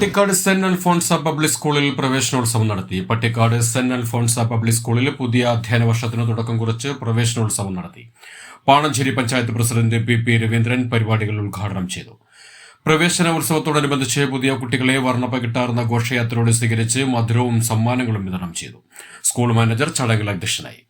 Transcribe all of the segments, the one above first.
Pattikkad saint Alphonsa public സ്കൂളിൽ പ്രവേശനോത്സവം നടത്തി. പട്ടിക്കാട് സെന്റ് അൽഫോൺസ പബ്ലിക് സ്കൂളിൽ പുതിയ അധ്യയന വർഷത്തിന് തുടക്കം കുറിച്ച് പ്രവേശനോത്സവം നടത്തി. Panancheri panchayat president P P Raveendran പരിപാടികൾ ഉദ്ഘാടനം ചെയ്തു. പ്രവേശനോത്സവത്തോടനുബന്ധിച്ച് പുതിയ കുട്ടികളെ വർണപ്പ വർണപ്പകിട്ടാർന്ന ഘോഷയാത്രയോട് സ്വീകരിച്ച് മധുരവും സമ്മാനങ്ങളും വിതരണം ചെയ്തു. സ്കൂൾ മാനേജർ ചടങ്ങിൽ അധ്യക്ഷനായി.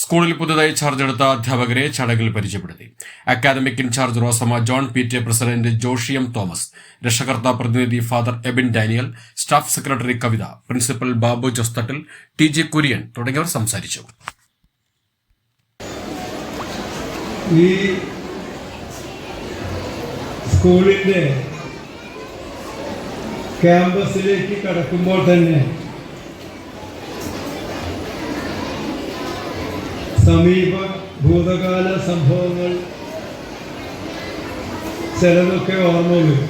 സ്കൂളിൽ പുതുതായി ചാർജ് എടുത്ത അധ്യാപകരെ ചടങ്ങിൽ പരിചയപ്പെടുത്തി. Academic in charge Rosamma John P T president Joshi M Thomas രക്ഷകർത്താ പ്രതിനിധി father Ebin Daniel staff secretary Kavitha principal Babu Josthattil T J Kurian തുടങ്ങിയവർ സംസാരിച്ചു. ഈ സ്കൂളിന്റെ ക്യാമ്പസിലേക്ക് കടക്കുമ്പോൾ തന്നെ സമീപ ഭൂതകാല സംഭവങ്ങൾ ചിലതൊക്കെ ഓർമ്മ വരും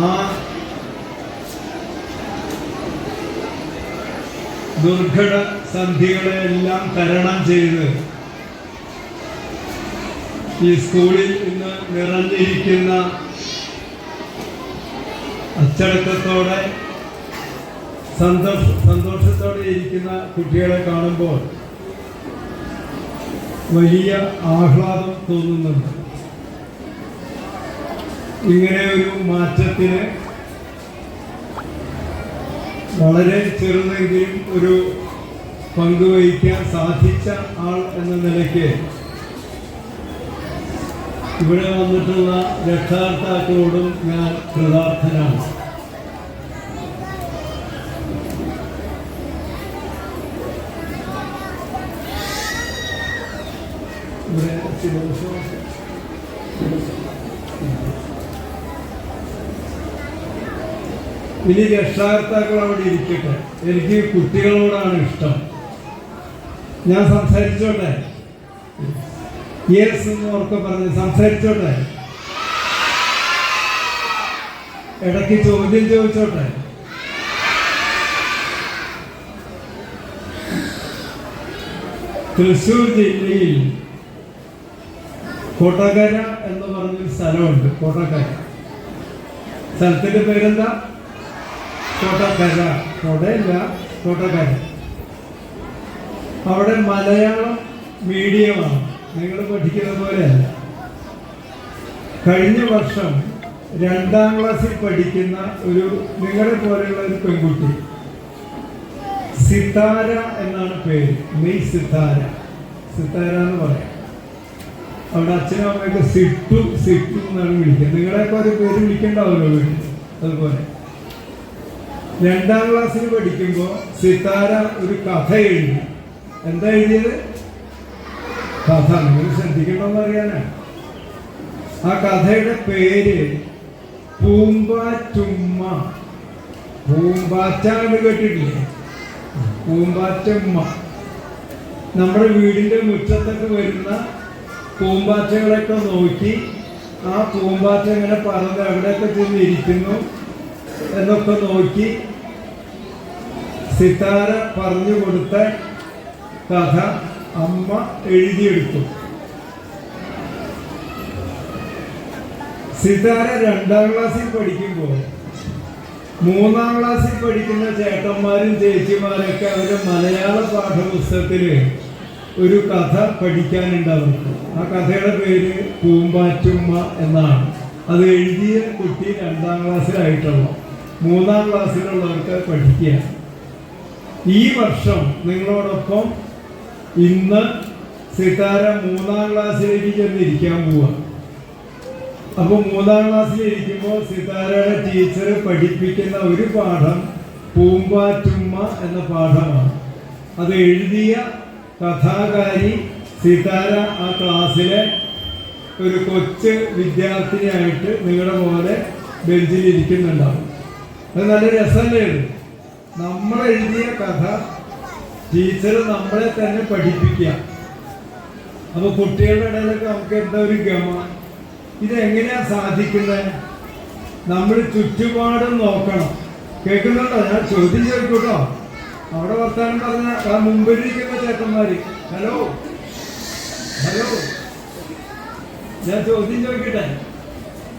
ആ ദുർഘട സന്ധികളെല്ലാം തരണം ചെയ്ത് ഈ സ്കൂളിൽ ഇന്ന് നിറഞ്ഞിരിക്കുന്ന അച്ചടക്കത്തോടെ സന്തോഷ സന്തോഷത്തോടെ ഇരിക്കുന്ന കുട്ടികളെ കാണുമ്പോൾ വലിയ ആഹ്ലാദം തോന്നുന്നുണ്ട്. ഇങ്ങനെ ഒരു മാറ്റത്തിന് വളരെ ചെറുതെങ്കിലും ഒരു പങ്കുവഹിക്കാൻ സാധിച്ച ആൾ എന്ന നിലയ്ക്ക് ഇവിടെ വന്നിട്ടുള്ള രക്ഷാകർത്താക്കളോടും ഞാൻ കൃതാർത്ഥനാണ്. ഇവിടെ ശിവോത്സവം ഇനി രക്ഷാകർത്താക്കൾ അവിടെ ഇരിക്കട്ടെ. എനിക്ക് കുട്ടികളോടാണ് ഇഷ്ടം. ഞാൻ സംസാരിച്ചോട്ടെ? യെസ് എന്ന് ഉറക്കെ പറഞ്ഞ് സംസാരിച്ചോട്ടെ? ഇടയ്ക്ക് ചോദ്യം ചോദിച്ചോട്ടെ? തൃശ്ശൂർ ജില്ലയിൽ കോട്ടക്കര എന്ന് പറഞ്ഞൊരു സ്ഥലമുണ്ട് കോട്ടക്കര. സ്ഥലത്തിന്റെ പേരെന്താ? കോട്ടക്കര. കോട്ടയല്ല കോട്ടക്കര. അവിടെ മലയാളം മീഡിയമാണ്. നിങ്ങൾ പഠിക്കുന്ന പോലെയല്ല. കഴിഞ്ഞ വർഷം രണ്ടാം ക്ലാസ്സിൽ പഠിക്കുന്ന ഒരു നിങ്ങളെ പോലെയുള്ള ഒരു പെൺകുട്ടി. സിത്താര എന്നാണ് പേര്. മെയ് സിത്താര. സിത്താര എന്ന് പറയാം. അവിടെ അച്ഛനും അമ്മയൊക്കെ സിട്ടു സിട്ടു എന്നാണ് വിളിക്കുക നിങ്ങളെയൊക്കെ ഒരു പേര് വിളിക്കേണ്ടാവല്ലോ അതുപോലെ. രണ്ടാം ക്ലാസ്സിൽ പഠിക്കുമ്പോൾ സിത്താര ഒരു കഥ എഴുതി. എന്താ എഴുതിയത്? കഥ. നിങ്ങൾ ശ്രദ്ധിക്കണമെന്ന് അറിയാനാ ആ കഥയുടെ പേര് പൂമ്പാറ്റുമ്മ പൂമ്പാറ്റ എന്ന് കേട്ടിട്ടില്ലേ? പൂമ്പാറ്റമ്മ. നമ്മുടെ വീടിന്റെ മുറ്റത്തൊക്കെ വരുന്ന പൂമ്പാറ്റകളൊക്കെ നോക്കി ആ പൂമ്പാറ്റ ഇങ്ങനെ പറന്ന് എവിടെയൊക്കെ ചെന്ന് ഇരിക്കുന്നു എന്നൊക്കെ നോക്കി സിത്താര പറഞ്ഞു കൊടുത്ത കഥ അമ്മ എഴുതിയെടുത്തു. സിതാര രണ്ടാം ക്ലാസ്സിൽ പഠിക്കുമ്പോൾ മൂന്നാം ക്ലാസ്സിൽ പഠിക്കുന്ന ചേട്ടന്മാരും ചേച്ചിമാരൊക്കെ അവരുടെ മലയാള പാഠപുസ്തകത്തിൽ ഒരു കഥ പഠിക്കാനുണ്ട് അവർക്ക് ആ കഥയുടെ പേര് പൂമ്പാറ്റുമ്മ എന്നാണ്. അത് എഴുതിയ കുട്ടി രണ്ടാം ക്ലാസ്സിലായിട്ടുള്ള മൂന്നാം ക്ലാസ്സിലുള്ളവർക്ക് പഠിക്കുക ഈ വർഷം നിങ്ങളോടൊപ്പം ഇന്ന് സിതാര മൂന്നാം ക്ലാസ്സിലേക്ക് ചെന്നിരിക്കാൻ പോവാ. അപ്പൊ മൂന്നാം ക്ലാസ്സിൽ ഇരിക്കുമ്പോൾ സിതാരയുടെ ടീച്ചർ പഠിപ്പിക്കുന്ന ഒരു പാഠം പൂമ്പാറ്റുമ്മ എന്ന പാഠമാണ്. അത് എഴുതിയ കഥാകാരി സിതാര ആ ക്ലാസ്സിലെ ഒരു കൊച്ചു വിദ്യാർത്ഥിനിയായിട്ട് നിങ്ങളുടെ പോലെ ബെഞ്ചിൽ ഇരിക്കുന്നുണ്ടാവും അത് നല്ല രസമല്ലേ നമ്മളെഴുതിയ കഥ ടീച്ചർ നമ്മളെ തന്നെ പഠിപ്പിക്കുക. അപ്പൊ കുട്ടികളുടെ ഇടയിലൊക്കെ നമുക്ക് എന്താ ഒരു ഗമ? ഇതെങ്ങനെയാ സാധിക്കുന്നത് നമ്മൾ ചുറ്റുപാടും നോക്കണം. കേൾക്കുന്നുണ്ടോ? ഞാൻ ചോദ്യം ചോദിക്കൂട്ടോ? അവിടെ വർത്താനം പറഞ്ഞ ആ മുമ്പിലിരിക്കുന്ന ചേട്ടന്മാര്. ഹലോ? ഹലോ? ഞാൻ ചോദ്യം ചോദിക്കട്ടെ?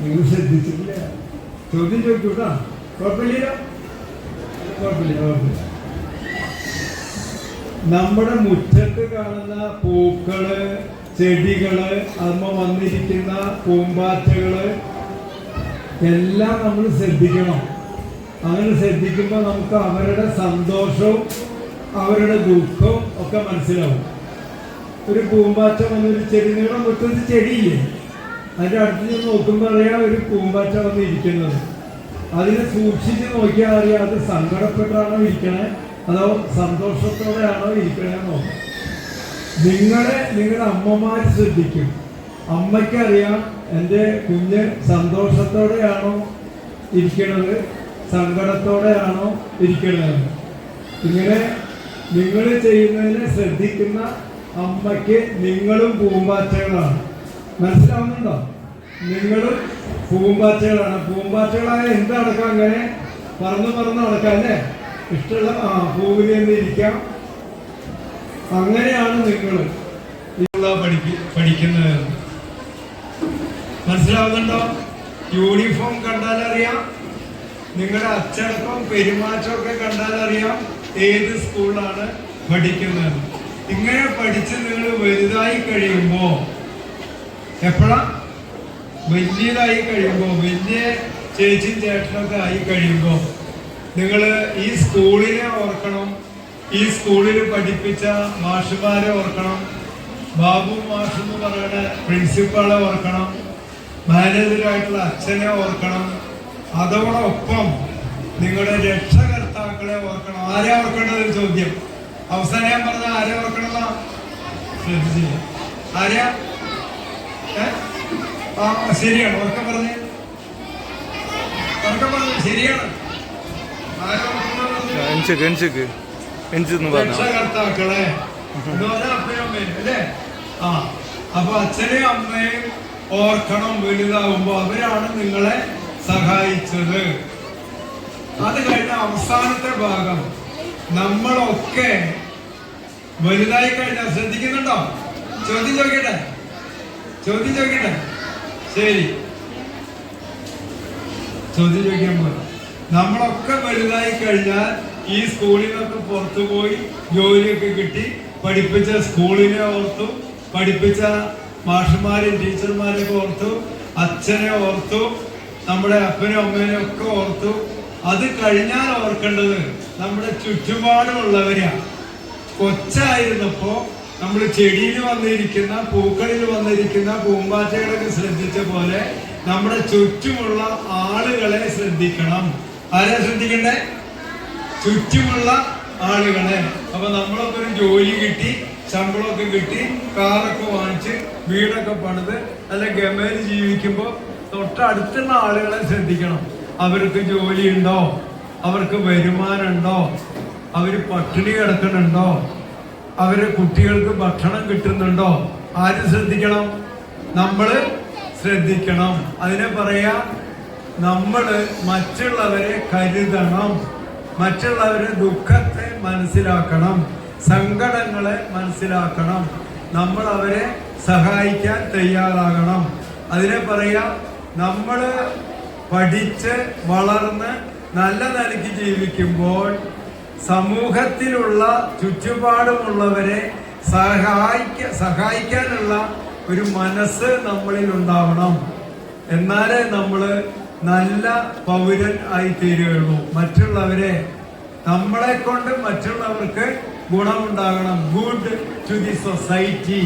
നിങ്ങൾ ശ്രദ്ധിച്ചിട്ടില്ല. ചോദ്യം ചോദിക്കൂട്ടാ. കുഴപ്പമില്ല കുഴപ്പമില്ല കുഴപ്പമില്ല. നമ്മുടെ മുറ്റത്ത് കാണുന്ന പൂക്കൾ ചെടികൾ അമ്മ വന്നിരിക്കുന്ന പൂമ്പാറ്റകൾ എല്ലാം നമ്മൾ ശ്രദ്ധിക്കണം. അങ്ങനെ ശ്രദ്ധിക്കുമ്പോൾ നമുക്ക് അവരുടെ സന്തോഷവും അവരുടെ ദുഃഖവും ഒക്കെ മനസ്സിലാവും. ഒരു പൂമ്പാറ്റ വന്നൊരു ചെടി നീളം മുറ്റത്ത് ചെടിയില്ലേ? അതിന്റെ അടുത്ത് നിന്ന് നോക്കുമ്പോൾ അറിയാം ഒരു പൂമ്പാറ്റ വന്നിരിക്കുന്നത്. അതിനെ സൂക്ഷിച്ച് നോക്കിയാൽ അറിയാം അത് സങ്കടപ്പെട്ടാണോ ഇരിക്കണേ അതോ സന്തോഷത്തോടെയാണോ ഇരിക്കണേ നോക്കാം. നിങ്ങളെ നിങ്ങളുടെ അമ്മമാർ ശ്രദ്ധിക്കും. അമ്മയ്ക്കറിയാം എന്റെ കുഞ്ഞ് സന്തോഷത്തോടെയാണോ ഇരിക്കണത്. സങ്കടത്തോടെയാണോ ഇരിക്കുന്നത്? ഇങ്ങനെ നിങ്ങൾ ചെയ്യുന്നതിനെ ശ്രദ്ധിക്കുന്ന അമ്മയ്ക്ക് നിങ്ങളും പൂമ്പാറ്റകളാണ്. മനസ്സിലാവുന്നുണ്ടോ? നിങ്ങളും പൂമ്പാറ്റകളാണ്. പൂമ്പാറ്റകളായ എന്തടക്കം അങ്ങനെ? പറന്ന് പറന്ന് നടക്കാം അല്ലേ? ഇഷ്ടമുള്ള ആ പൂവിൽ നിന്ന് ഇരിക്കാം. അങ്ങനെയാണ് നിങ്ങൾ പഠിക്ക പഠിക്കുന്നത്. മനസ്സിലാവുന്നുണ്ടോ? യൂണിഫോം കണ്ടാൽ അറിയാം നിങ്ങളുടെ അച്ചടക്കം പെരുമാറ്റമൊക്കെ കണ്ടാൽ അറിയാം ഏത് സ്കൂളാണ് പഠിക്കുന്നത്. ഇങ്ങനെ പഠിച്ച് നിങ്ങൾ വലുതായി കഴിയുമ്പോൾ എപ്പോഴാ വലിയതായി കഴിയുമ്പോൾ വലിയ ചേച്ചിയും ചേട്ടനൊക്കെ ആയി കഴിയുമ്പോൾ നിങ്ങൾ ഈ സ്കൂളിനെ ഓർക്കണം. ഈ സ്കൂളിൽ പഠിപ്പിച്ച മാഷുമാരെ ഓർക്കണം. ബാബു മാഷ് എന്ന് പറയുന്ന പ്രിൻസിപ്പാളെ ഓർക്കണം. മാനേജറായിട്ടുള്ള അച്ഛനെ ഓർക്കണം. അതോടൊപ്പം നിങ്ങളുടെ രക്ഷകർത്താക്കളെ ഓർക്കണം. ആരെ ഓർക്കേണ്ടത് ചോദ്യം? അവസാനം ഞാൻ പറഞ്ഞ ആരെ ഓർക്കണം ശ്രദ്ധിച്ചില്ല ആരെയാ? ആ ശരിയാണ്. ഉറക്കം പറഞ്ഞേ. ഉറക്കം പറഞ്ഞു. ശരിയാണ്. രക്ഷകർത്താക്കളെ. ആ അപ്പൊ അച്ഛനെയും അമ്മയും ഓർക്കണം വലുതാവുമ്പോ അവരാണ് നിങ്ങളെ സഹായിച്ചത്. അത് കഴിഞ്ഞ അവസാനത്തെ ഭാഗം നമ്മളൊക്കെ വലുതായി കഴിഞ്ഞാൽ ശ്രദ്ധിക്കുന്നുണ്ടോ? ചോദ്യം ചോദിക്കട്ടെ? ചോദ്യം ചോദിക്കട്ടെ? ശരി. ചോദ്യം ചോദിക്കാൻ പോലെ നമ്മളൊക്കെ വലുതായി കഴിഞ്ഞാൽ ഈ സ്കൂളിൽ നിന്നൊക്കെ പുറത്തു പോയി ജോലിയൊക്കെ കിട്ടി പഠിപ്പിച്ച സ്കൂളിനെ ഓർത്തു പഠിപ്പിച്ച മാഷന്മാരെയും ടീച്ചർമാരെയൊക്കെ ഓർത്തു അച്ഛനെ ഓർത്തു നമ്മുടെ അപ്പനും അമ്മേനെ ഒക്കെ ഓർത്തു അത് കഴിഞ്ഞാൽ ഓർക്കേണ്ടത് നമ്മുടെ ചുറ്റുപാടുമുള്ളവരെയാണ് കൊച്ചായിരുന്നപ്പോ നമ്മൾ ചെടിയിൽ വന്നിരിക്കുന്ന പൂക്കളിൽ വന്നിരിക്കുന്ന പൂമ്പാറ്റകളൊക്കെ ശ്രദ്ധിച്ച പോലെ നമ്മുടെ ചുറ്റുമുള്ള ആളുകളെ ശ്രദ്ധിക്കണം. ആരെ ശ്രദ്ധിക്കണ്ടേ? ചുറ്റുമുള്ള ആളുകളെ. അപ്പൊ നമ്മളൊക്കെ ഒരു ജോലി കിട്ടി ശമ്പളമൊക്കെ കിട്ടി കാറൊക്കെ വാങ്ങിച്ച് വീടൊക്കെ പണിത് അല്ലെ ഗമയിൽ ജീവിക്കുമ്പോൾ തൊട്ടടുത്തുള്ള ആളുകളെ ശ്രദ്ധിക്കണം. അവർക്ക് ജോലി ഉണ്ടോ അവർക്ക് വരുമാനം ഉണ്ടോ അവർ പട്ടിണി കിടക്കുന്നുണ്ടോ? അവരെ കുട്ടികൾക്ക് ഭക്ഷണം കിട്ടുന്നുണ്ടോ? ആര് ശ്രദ്ധിക്കണം? നമ്മൾ ശ്രദ്ധിക്കണം. അതിനെ പറയാ നമ്മൾ മറ്റുള്ളവരെ കരുതണം. മറ്റുള്ളവരെ ദുഃഖത്തെ മനസ്സിലാക്കണം. സങ്കടങ്ങളെ മനസ്സിലാക്കണം. നമ്മൾ അവരെ സഹായിക്കാൻ തയ്യാറാകണം. അതിനെ പറയാ നമ്മൾ പഠിച്ച് വളർന്ന് നല്ല നിലയ്ക്ക് ജീവിക്കുമ്പോൾ സമൂഹത്തിലുള്ള ചുറ്റുപാടുമുള്ളവരെ സഹായിക്ക സഹായിക്കാനുള്ള ഒരു മനസ്സ് നമ്മളിൽ ഉണ്ടാവണം. എന്നാലേ നമ്മൾ നല്ല പൗരൻ ആയി തീരുകയുള്ളൂ മറ്റുള്ളവരെ നമ്മളെ കൊണ്ട് മറ്റുള്ളവർക്ക് ഗുണമുണ്ടാകണം. ഗുഡ് ടു ദി സൊസൈറ്റി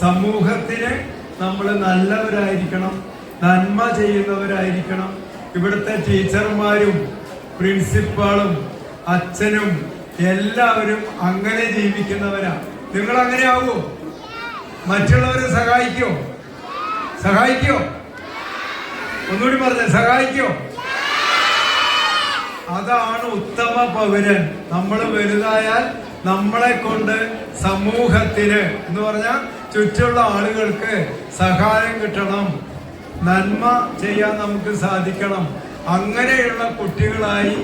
സമൂഹത്തിന് നമ്മൾ നല്ലവരായിരിക്കണം. നന്മ ചെയ്യുന്നവരായിരിക്കണം. ഇവിടുത്തെ ടീച്ചർമാരും പ്രിൻസിപ്പാളും അച്ഛനും എല്ലാവരും അങ്ങനെ ജീവിക്കുന്നവരാ. നിങ്ങൾ അങ്ങനെ ആവോ മറ്റുള്ളവരെ സഹായിക്കോ? സഹായിക്കോ? ഒന്നുകൂടി പറഞ്ഞ സഹായിക്കോ? അതാണ് ഉത്തമ പൗരൻ. നമ്മൾ വലുതായാൽ നമ്മളെ കൊണ്ട് സമൂഹത്തിന് എന്ന് പറഞ്ഞാൽ ചുറ്റുള്ള ആളുകൾക്ക് സഹായം കിട്ടണം. നന്മ ചെയ്യാൻ നമുക്ക് സാധിക്കണം. അങ്ങനെയുള്ള കുട്ടികളായി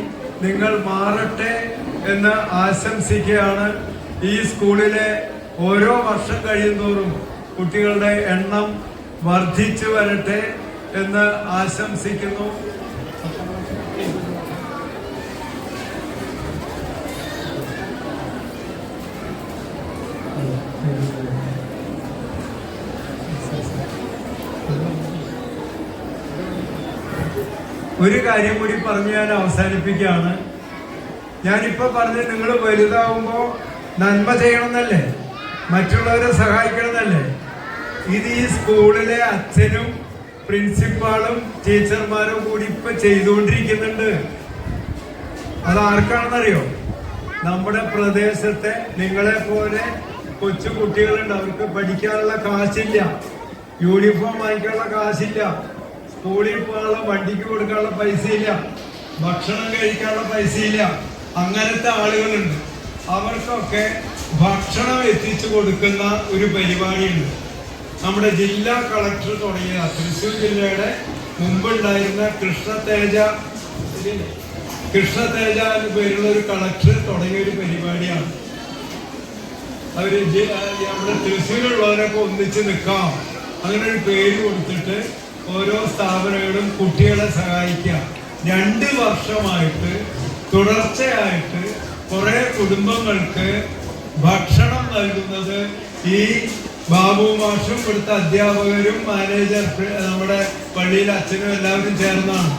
നിങ്ങൾ മാറട്ടെ എന്ന് ആശംസിക്കുകയാണ്. ഈ സ്കൂളിലെ ഓരോ വർഷം കഴിയുന്തോറും കുട്ടികളുടെ എണ്ണം വർദ്ധിച്ചു വരട്ടെ എന്ന് ആശംസിക്കുന്നു. ഒരു കാര്യം കൂടി പറഞ്ഞു ഞാൻ അവസാനിപ്പിക്കുകയാണ്. ഞാനിപ്പോ പറഞ്ഞ് നിങ്ങൾ വലുതാവുമ്പോൾ നന്മ ചെയ്യണമെന്നല്ലേ? മറ്റുള്ളവരെ സഹായിക്കണമെന്നല്ലേ? ഇത് ഈ സ്കൂളിലെ അച്ഛനും പ്രിൻസിപ്പാളും ടീച്ചർമാരും കൂടി ഇപ്പൊ ചെയ്തുകൊണ്ടിരിക്കുന്നുണ്ട്. അത് ആർക്കാണെന്നറിയോ നമ്മുടെ പ്രദേശത്തെ നിങ്ങളെ പോലെ കൊച്ചു കുട്ടികളുണ്ട് അവർക്ക് പഠിക്കാനുള്ള കാശില്ല. യൂണിഫോം വാങ്ങിക്കാനുള്ള കാശില്ല. സ്കൂളിൽ പോകാനുള്ള വണ്ടിക്ക് കൊടുക്കാനുള്ള പൈസയില്ല. ഭക്ഷണം കഴിക്കാനുള്ള പൈസയില്ല. അങ്ങനത്തെ ആളുകളുണ്ട്. അവർക്കൊക്കെ ഭക്ഷണം എത്തിച്ചു കൊടുക്കുന്ന ഒരു പരിപാടിയുണ്ട്. നമ്മുടെ ജില്ലാ കളക്ടർ തുടങ്ങിയ തൃശ്ശൂർ ജില്ലയുടെ മുമ്പുണ്ടായിരുന്ന കൃഷ്ണ തേജ കൃഷ്ണ തേജ എന്ന് പേരുള്ള ഒരു കളക്ടർ തുടങ്ങിയ ഒരു പരിപാടിയാണ്. അവർ നമ്മുടെ തൃശ്ശൂരുള്ളവരൊക്കെ ഒന്നിച്ച് നിൽക്കാം. അങ്ങനെ ഒരു പേര് കൊടുത്തിട്ട് ഓരോ സ്ഥാപനങ്ങളും കുട്ടികളെ സഹായിക്കാം രണ്ട് വർഷമായിട്ട് തുടർച്ചയായിട്ട് കുറെ കുടുംബങ്ങൾക്ക് ഭക്ഷണം നൽകുന്നത് ഈ ബാബു മാഷും ഇവിടുത്തെ അധ്യാപകരും മാനേജർ നമ്മുടെ പള്ളിയിലെ അച്ഛനും എല്ലാവരും ചേർന്നാണ്.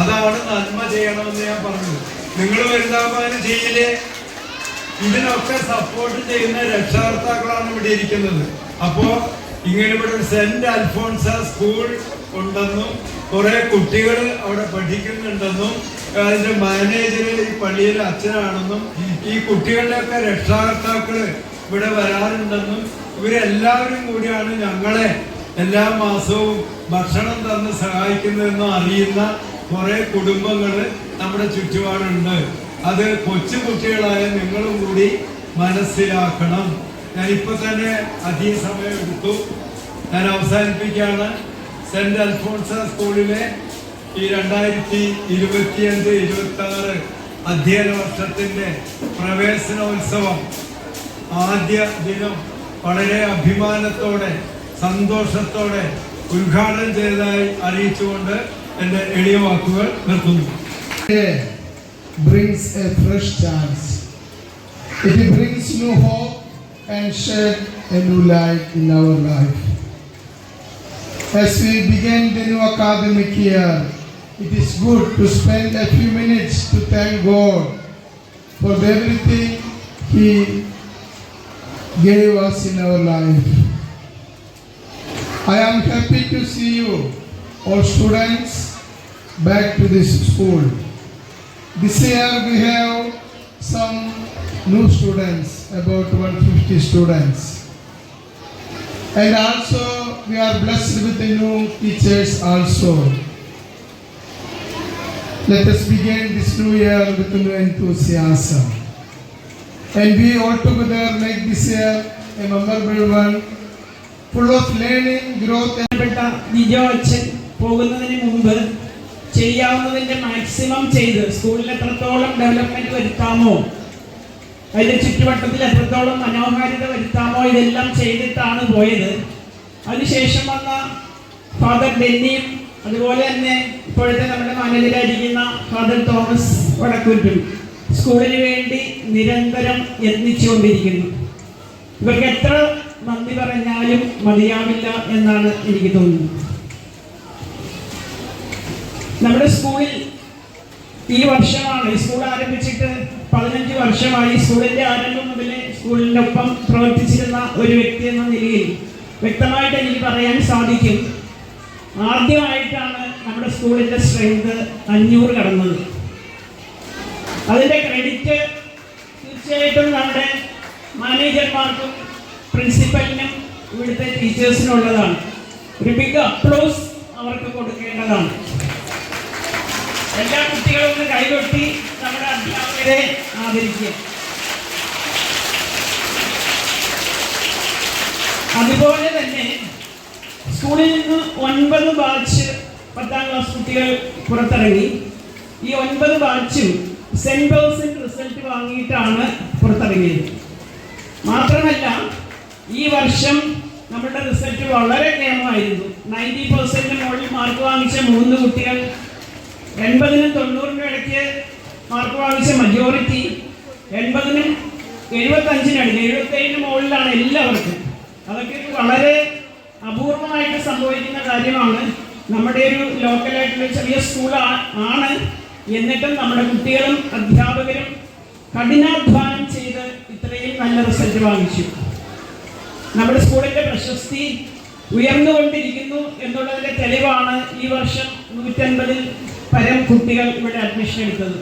അതാണ് നന്മ ചെയ്യണമെന്ന് ഞാൻ പറഞ്ഞു. നിങ്ങൾ വലുതാവാനും ചെയ്യില്ലേ ഇതിനൊക്കെ സപ്പോർട്ട് ചെയ്യുന്ന രക്ഷകർത്താക്കളാണ് ഇവിടെ ഇരിക്കുന്നത്. അപ്പോ ഇങ്ങനെ ഇവിടെ സെന്റ് അൽഫോൺസ സ്കൂൾ ഉണ്ടെന്നും കുറെ കുട്ടികൾ അവിടെ പഠിക്കുന്നുണ്ടെന്നും അതിന്റെ മാനേജർ ഈ പള്ളിയിലെ അച്ഛനാണെന്നും ഈ കുട്ടികളുടെയൊക്കെ രക്ഷാകർത്താക്കൾ ഇവിടെ വരാറുണ്ടെന്നും ഇവരെല്ലാവരും കൂടിയാണ് ഞങ്ങളെ എല്ലാ മാസവും ഭക്ഷണം തന്ന് സഹായിക്കുന്നതെന്നും അറിയുന്ന കുറെ കുടുംബങ്ങൾ നമ്മുടെ ചുറ്റുപാടുണ്ട്. അത് കൊച്ചു കുട്ടികളായ നിങ്ങളും കൂടി മനസ്സിലാക്കണം. ഇപ്പൊ തന്നെ അധിക സമയം എടുത്തു. ഞാൻ അവസാനിപ്പിക്കുകയാണ്. സെന്റ് അൽഫോൺസ സ്കൂളിലെ ഈ രണ്ടായിരത്തി ഇരുപത്തിയഞ്ച് ഇരുപത്തി ആറ് അധ്യയന വർഷത്തിന്റെ പ്രവേശനോത്സവം ആദ്യ ദിനം വളരെ അഭിമാനത്തോടെ സന്തോഷത്തോടെ ഉദ്ഘാടനം ചെയ്തതായി അറിയിച്ചുകൊണ്ട് എന്റെ എളിയ വാക്കുകൾ നിർത്തുന്നു brings a fresh chance. It brings new hope and shed a new light in our life. As we begin the new academic year, it is good to spend a few minutes to thank God for everything He gave us in our life. I am happy to see you, all students, back to this school. This year we have some new students, about 150 students. And also we are blessed with the new teachers also. Let us begin this new year with new enthusiasm. And we all together make this year a memorable one, full of learning, growth and പോകുന്നതിന് മുമ്പ് ചെയ്യാവുന്നതിന്റെ maximum ചെയ്ത് സ്കൂളിൽ എത്രത്തോളം development വരുത്താമോ അതിന്റെ ചുറ്റുവട്ടത്തിൽ എത്രത്തോളം മനോഹാരിത വരുത്താമോ ഇതെല്ലാം ചെയ്തിട്ടാണ് പോയത് അതിനുശേഷം വന്ന ഫാദർ ഡെന്നിയും അതുപോലെ തന്നെ ഇപ്പോഴത്തെ നമ്മുടെ മാനേജരായിരിക്കുന്ന ഫാദർ തോമസ് വടക്കൂറ്റും സ്കൂളിന് വേണ്ടി നിരന്തരം യത്നിച്ചുകൊണ്ടിരിക്കുന്നു. ഇവർക്ക് എത്ര നന്ദി പറഞ്ഞാലും മതിയാവില്ല എന്നാണ് എനിക്ക് തോന്നുന്നത്. നമ്മുടെ സ്കൂളിൽ ഈ വർഷമാണ് സ്കൂൾ ആരംഭിച്ചിട്ട് പതിനഞ്ച് വർഷമായി. സ്കൂളിന്റെ ആരംഭം മുതലേ സ്കൂളിനൊപ്പം പ്രവർത്തിച്ചിരുന്ന ഒരു വ്യക്തി എന്ന നിലയിൽ വ്യക്തമായിട്ട് എനിക്ക് പറയാൻ സാധിക്കും. ആദ്യമായിട്ടാണ് നമ്മുടെ സ്കൂളിന്റെ സ്ട്രെങ്ത് അഞ്ഞൂറ് കടന്നത്. അതിന്റെ ക്രെഡിറ്റ് തീർച്ചയായിട്ടും നമ്മുടെ മാനേജർമാർക്കും പ്രിൻസിപ്പലിനും ഇവിടുത്തെ ടീച്ചേഴ്സിനുള്ളതാണ്. ഒരു ബിഗ് അപ്ലോസ് അവർക്ക് കൊടുക്കേണ്ടതാണ്. എല്ലാ കുട്ടികളും കൈകൊട്ടി നമ്മുടെ അധ്യാപകരെ ആദരിക്കുക. അതുപോലെ തന്നെ സ്കൂളിൽ നിന്ന് ഒൻപത് ബാച്ച് പത്താം ക്ലാസ് കുട്ടികൾ പുറത്തിറങ്ങി. ഈ ഒൻപത് ബാച്ചും സെന്റ് പേഴ്സെന്റ് റിസൾട്ട് വാങ്ങിയിട്ടാണ് പുറത്തിറങ്ങിയത്. മാത്രമല്ല ഈ വർഷം നമ്മുടെ റിസൾട്ട് വളരെ കേമമായിരുന്നു നയന്റി പെർസെന്റ് മുകളിൽ മാർക്ക് വാങ്ങിച്ച മൂന്ന് കുട്ടികൾ എൺപതിനും തൊണ്ണൂറിനും ഇടയ്ക്ക് മാർക്ക് വാങ്ങിച്ച മജോറിറ്റി എൺപതിനും എഴുപത്തഞ്ചിനാണ് എഴുപത്തേഴിന് മുകളിലാണ് എല്ലാവർക്കും. അതൊക്കെ വളരെ അപൂർവമായിട്ട് സംഭവിക്കുന്ന കാര്യമാണ്. നമ്മുടെ ഒരു ലോക്കലായിട്ടുള്ള ചെറിയ സ്കൂൾ ആണ്. എന്നിട്ടും നമ്മുടെ കുട്ടികളും അധ്യാപകരും കഠിനാധ്വാനം ചെയ്ത് ഇത്രയും നല്ല റിസൾട്ട് വാങ്ങിച്ചു. നമ്മുടെ സ്കൂളിന്റെ പ്രശസ്തി ഉയർന്നുകൊണ്ടിരിക്കുന്നു എന്നുള്ളതിന്റെ തെളിവാണ് ഈ വർഷം നൂറ്റൻപതിൽ പരം കുട്ടികൾ ഇവിടെ അഡ്മിഷൻ എടുത്തത്.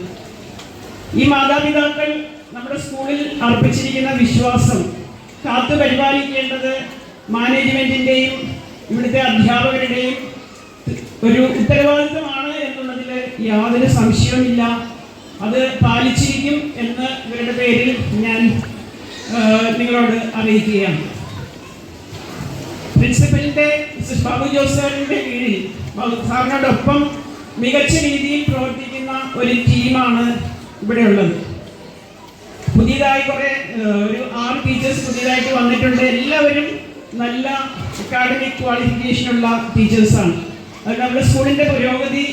ഈ മാതാപിതാക്കൾ നമ്മുടെ സ്കൂളിൽ അർപ്പിച്ചിരിക്കുന്ന വിശ്വാസം കാത്തു പരിപാലിക്കേണ്ടത് മാനേജ്മെന്റിന്റെയും ഇവിടുത്തെ അധ്യാപകരുടെയും ഒരു ഉത്തരവാദിത്തമാണ് എന്നുള്ളതിൽ യാതൊരു സംശയവുമില്ല. അത് പാലിച്ചിരിക്കും എന്ന് ഇവരുടെ പേരിൽ ഞാൻ നിങ്ങളോട് അറിയിക്കുകയാണ്. പ്രിൻസിപ്പലിന്റെ ബാബു ജോസഫിന്റെ കീഴിൽ സാറിനോടൊപ്പം മികച്ച രീതിയിൽ പ്രവർത്തിക്കുന്ന ഒരു ടീമാണ് ഇവിടെ ഉള്ളത് പുതിയതായി കുറെ ഒരു ആറ് ടീച്ചേഴ്സ് പുതിയതായിട്ട് വന്നിട്ടുണ്ട്. എല്ലാവരും നല്ല അക്കാഡമിക് ക്വാളിഫിക്കേഷനുള്ള ടീച്ചേഴ്സാണ് അത് നമ്മുടെ സ്കൂളിന്റെ പുരോഗതി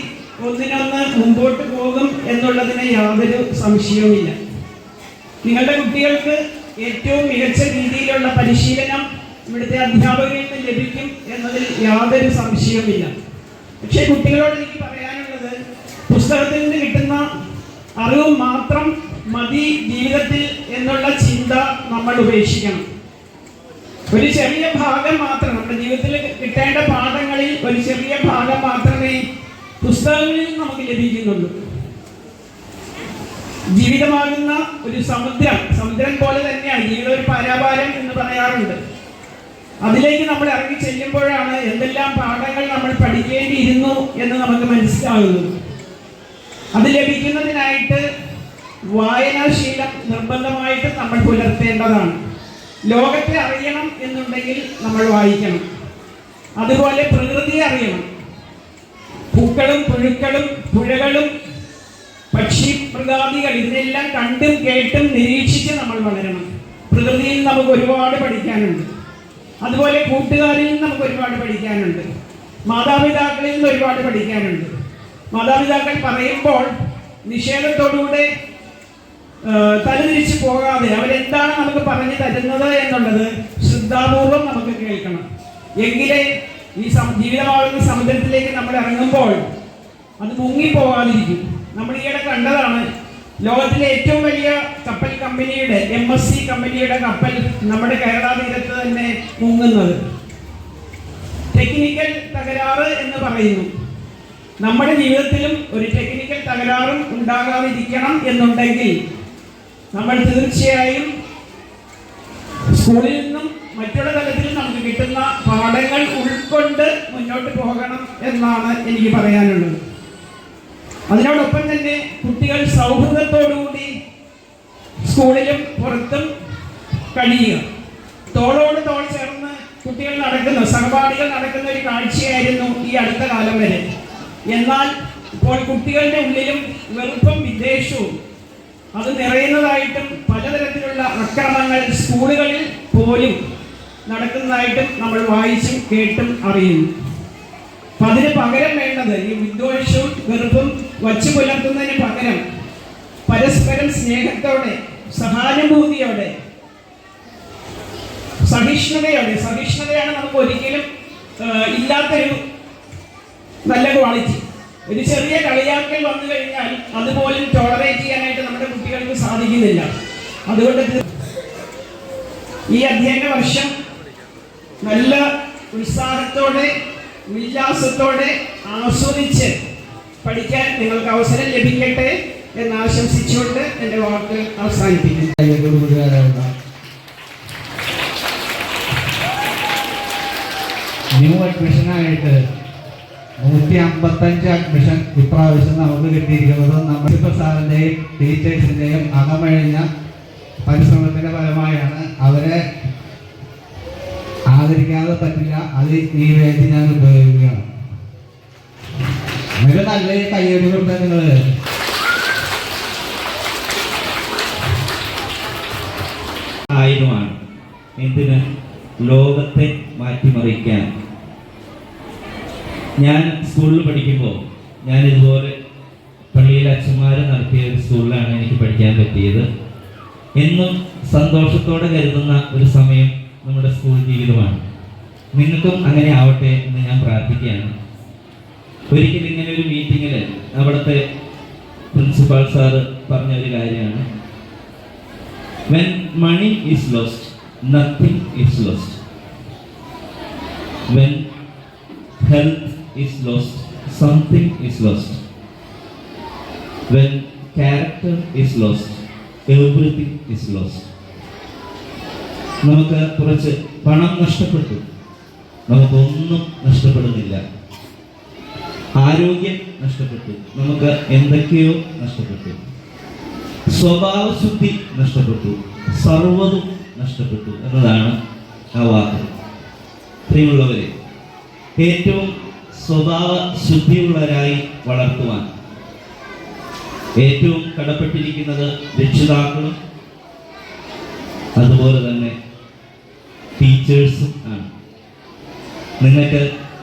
ഒന്നിനൊന്ന് മുമ്പോട്ട് പോകും എന്നുള്ളതിന് യാതൊരു സംശയവുമില്ല. നിങ്ങളുടെ കുട്ടികൾക്ക് ഏറ്റവും മികച്ച രീതിയിലുള്ള പരിശീലനം ഇവിടുത്തെ അധ്യാപകരിൽ നിന്ന് ലഭിക്കും എന്നതിൽ യാതൊരു സംശയവുമില്ല. പക്ഷേ കുട്ടികളോട് എനിക്ക് പറയാനുള്ളത് പുസ്തകത്തിൽ നിന്ന് കിട്ടുന്ന അറിവ് മാത്രം മതി ജീവിതത്തിൽ എന്നുള്ള ചിന്ത നമ്മൾ ഉപേക്ഷിക്കണം. ഒരു ചെറിയ ഭാഗം മാത്രം നമ്മുടെ ജീവിതത്തിൽ കിട്ടേണ്ട പാഠങ്ങളിൽ ഒരു ചെറിയ ഭാഗം മാത്രമേ പുസ്തകങ്ങളിൽ നമുക്ക് ലഭിക്കുന്നുള്ളൂ. ജീവിതമാകുന്ന ഒരു സമുദ്രം സമുദ്രം പോലെ തന്നെയാണ് ജീവിതം ഒരു പരാപാരം എന്ന് പറയാറുണ്ട്. അതിലേക്ക് നമ്മൾ ഇറങ്ങി ചെല്ലുമ്പോഴാണ് എന്തെല്ലാം പാഠങ്ങൾ നമ്മൾ പഠിക്കേണ്ടിയിരുന്നു എന്ന് നമുക്ക് മനസ്സിലാകുന്നത്. അത് ലഭിക്കുന്നതിനായിട്ട് വായനാശീലം നിർബന്ധമായിട്ട് നമ്മൾ പുലർത്തേണ്ടതാണ്. ലോകത്തെ അറിയണം എന്നുണ്ടെങ്കിൽ നമ്മൾ വായിക്കണം. അതുപോലെ പ്രകൃതിയെ അറിയണം. പൂക്കളും പുഴുക്കളും പുഴകളും പക്ഷി മൃഗാദികൾ ഇതിനെല്ലാം കണ്ടും കേട്ടും നിരീക്ഷിച്ച് നമ്മൾ വളരണം. പ്രകൃതിയിൽ നമുക്ക് ഒരുപാട് പഠിക്കാനുണ്ട്. അതുപോലെ കൂട്ടുകാരിൽ നിന്ന് നമുക്ക് ഒരുപാട് പഠിക്കാനുണ്ട്. മാതാപിതാക്കളിൽ നിന്ന് ഒരുപാട് പഠിക്കാനുണ്ട്. മാതാപിതാക്കൾ പറയുമ്പോൾ നിഷേധത്തോടുകൂടെ തലതിരിച്ച് പോകാതെ അവരെന്താണ് നമുക്ക് പറഞ്ഞു തരുന്നത് എന്നുള്ളത് ശ്രദ്ധാപൂർവം നമുക്ക് കേൾക്കണം. എങ്കിലേ ഈ ജീവിതമാകുന്ന സമുദ്രത്തിലേക്ക് നമ്മൾ ഇറങ്ങുമ്പോൾ അത് മുങ്ങിപ്പോകാതിരിക്കും. നമ്മൾ ഈയിടെ കണ്ടതാണ് ലോകത്തിലെ ഏറ്റവും വലിയ കപ്പൽ കമ്പനിയുടെ എം എസ് സി കമ്പനിയുടെ കപ്പൽ നമ്മുടെ കേരള തീരത്ത് തന്നെ മുങ്ങുന്നത്. ടെക്നിക്കൽ തകരാറ് എന്ന് പറയുന്നു. നമ്മുടെ ജീവിതത്തിലും ഒരു ടെക്നിക്കൽ തകരാറും ഉണ്ടാകാതിരിക്കണം എന്നുണ്ടെങ്കിൽ നമ്മൾ തീർച്ചയായും സ്കൂളിൽ നിന്നും മറ്റുള്ള തലത്തിൽ നമുക്ക് കിട്ടുന്ന പാഠങ്ങൾ ഉൾക്കൊണ്ട് മുന്നോട്ട് പോകണം എന്നാണ് എനിക്ക് പറയാനുള്ളത്. അതിനോടൊപ്പം തന്നെ കുട്ടികൾ സൗഹൃദത്തോടുകൂടി സ്കൂളിലും പുറത്തും കഴിയുക. തോളോട് തോൾ ചേർന്ന് കുട്ടികൾ നടക്കുന്ന. സഹപാഠികൾ നടക്കുന്ന ഒരു കാഴ്ചയായിരുന്നു ഈ അടുത്ത കാലം വരെ. എന്നാൽ ഇപ്പോൾ കുട്ടികളുടെ ഉള്ളിലും വെറുപ്പും വിദ്വേഷവും അത് നിറയുന്നതായിട്ടും പലതരത്തിലുള്ള അക്രമങ്ങൾ സ്കൂളുകളിൽ പോലും നടക്കുന്നതായിട്ടും നമ്മൾ വായിച്ചും കേട്ടും അറിയുന്നു. അപ്പൊ അതിന് പകരം വേണ്ടത് ഈ വിദ്വേഷവും വെറുപ്പും വച്ചു പുലർത്തുന്നതിന് പകരം പരസ്പരം സ്നേഹത്തോടെ സഹാനുഭൂതിയോടെ സഹിഷ്ണുതയോടെ സഹിഷ്ണുതയാണ് നമുക്ക് ഒരിക്കലും ഇല്ലാത്തൊരു നല്ല ക്വാളിറ്റി ഒരു ചെറിയ കളിയാക്കൽ വന്നു കഴിഞ്ഞാൽ അതുപോലും ടോളറേറ്റ് ചെയ്യാനായിട്ട് നമ്മുടെ കുട്ടികൾക്ക് സാധിക്കുന്നില്ല. അതുകൊണ്ട് ഈ അധ്യയന വർഷം നല്ല ഉത്സാഹത്തോടെ ഉല്ലാസത്തോടെ ആസ്വദിച്ച് പഠിക്കാൻ നിങ്ങൾക്ക് അവസരം ലഭിക്കട്ടെ എന്ന് ആശംസിച്ചുകൊണ്ട് എന്റെ വാക്ക് അവസാനിപ്പിക്കുന്നു. ന്യൂ അഡ്മിഷനായിട്ട് നൂറ്റി അമ്പത്തഞ്ച് അഡ്മിഷൻ ഇപ്രാവശ്യം നമുക്ക് കിട്ടിയിരിക്കുന്നത് നമ്മുടെ സാറിന്റെയും ടീച്ചേഴ്സിന്റെയും അകമഴിഞ്ഞ പരിശ്രമത്തിന്റെ ഫലമായാണ്. അവരെ ആദരിക്കാതെ പറ്റില്ല. അത് ഈ വേദി ഞാൻ ഉപയോഗിക്കുകയാണ്. ഒരു നല്ല കയ്യടി നിങ്ങൾ ആയിരമാണ് എന്തിന്? ലോകത്തെ മാറ്റിമറിക്കാൻ. ഞാൻ സ്കൂളിൽ പഠിക്കുമ്പോൾ ഞാൻ ഇതുപോലെ പള്ളിയിൽ അച്ഛന്മാർ നടത്തിയ ഒരു സ്കൂളിലാണ് എനിക്ക് പഠിക്കാൻ പറ്റിയത്. എന്നും സന്തോഷത്തോടെ കരുതുന്ന ഒരു സമയം നമ്മുടെ സ്കൂൾ ജീവിതമാണ്. നിങ്ങൾക്കും അങ്ങനെ ആവട്ടെ എന്ന് ഞാൻ പ്രാർത്ഥിക്കുകയാണ്. ഒരിക്കൽ ഇങ്ങനെ ഒരു മീറ്റിങ്ങിൽ അവിടുത്തെ പ്രിൻസിപ്പാൾ സാറ് പറഞ്ഞ ഒരു കാര്യമാണ്. When money is lost nothing is lost when health is lost, something is lost. When character is lost, everything is lost. നമുക്ക് കുറച്ച് പണം നഷ്ടപ്പെട്ടു. നമുക്കൊന്നും നഷ്ടപ്പെടുന്നില്ല. ആരോഗ്യം നഷ്ടപ്പെട്ടു. നമുക്ക് എന്തൊക്കെയോ നഷ്ടപ്പെട്ടു. സ്വഭാവശുദ്ധി നഷ്ടപ്പെട്ടു. സർവതും നഷ്ടപ്പെട്ടു എന്നതാണ് ആ വാക്ക്. പ്രിയമുള്ളവരെ ഏറ്റവും സ്വഭാവ ശുദ്ധിയുള്ളവരായി വളർത്തുവാൻ. ഏറ്റവും കടപ്പെട്ടിരിക്കുന്നത് രക്ഷിതാക്കളും അതുപോലെ തന്നെ ടീച്ചേഴ്സും ആണ്. നിങ്ങൾക്ക്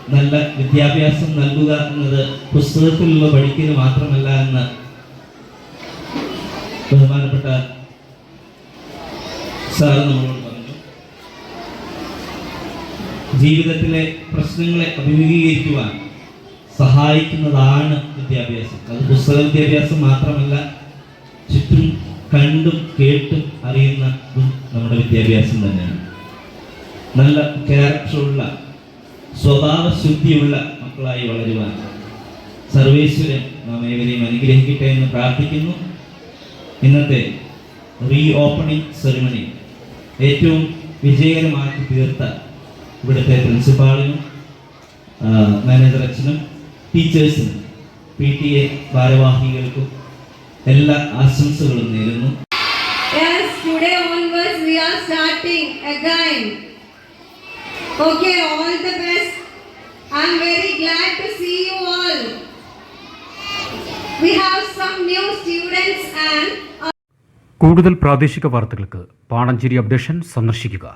നല്ല വിദ്യാഭ്യാസം നൽകുക എന്നത് പുസ്തകത്തിലുള്ള പഠിക്കൽ മാത്രമല്ല എന്ന് ബഹുമാനപ്പെട്ട സാർ നമ്മളോട് ജീവിതത്തിലെ പ്രശ്നങ്ങളെ അഭിമുഖീകരിക്കുവാൻ സഹായിക്കുന്നതാണ് വിദ്യാഭ്യാസം. അത് പുസ്തക വിദ്യാഭ്യാസം മാത്രമല്ല ചുറ്റും കണ്ടും കേട്ടും അറിയുന്നതും നമ്മുടെ വിദ്യാഭ്യാസം തന്നെയാണ്. നല്ല ക്യാരക്ടറുള്ള സ്വഭാവ ശുദ്ധിയുള്ള മക്കളായി വളരുവാൻ സർവേശ്വരൻ നാം ഏവരെയും അനുഗ്രഹിക്കട്ടെ എന്ന് പ്രാർത്ഥിക്കുന്നു. ഇന്നത്തെ റീ ഓപ്പണിംഗ് സെറിമണി ഏറ്റവും വിജയകരമാക്കി തീർത്ത ഇവിടുത്തെ പ്രിൻസിപ്പാളിനും മാനേജർ അച്ഛനും ടീച്ചേഴ്സിനും പി ടി എ ഭാരവാഹികൾക്കും എല്ലാ ആശംസകളും നേരുന്നു. കൂടുതൽ പ്രാദേശിക വാർത്തകൾക്ക് പാണഞ്ചേരി അപ്ഡേഷൻ സന്ദർശിക്കുക.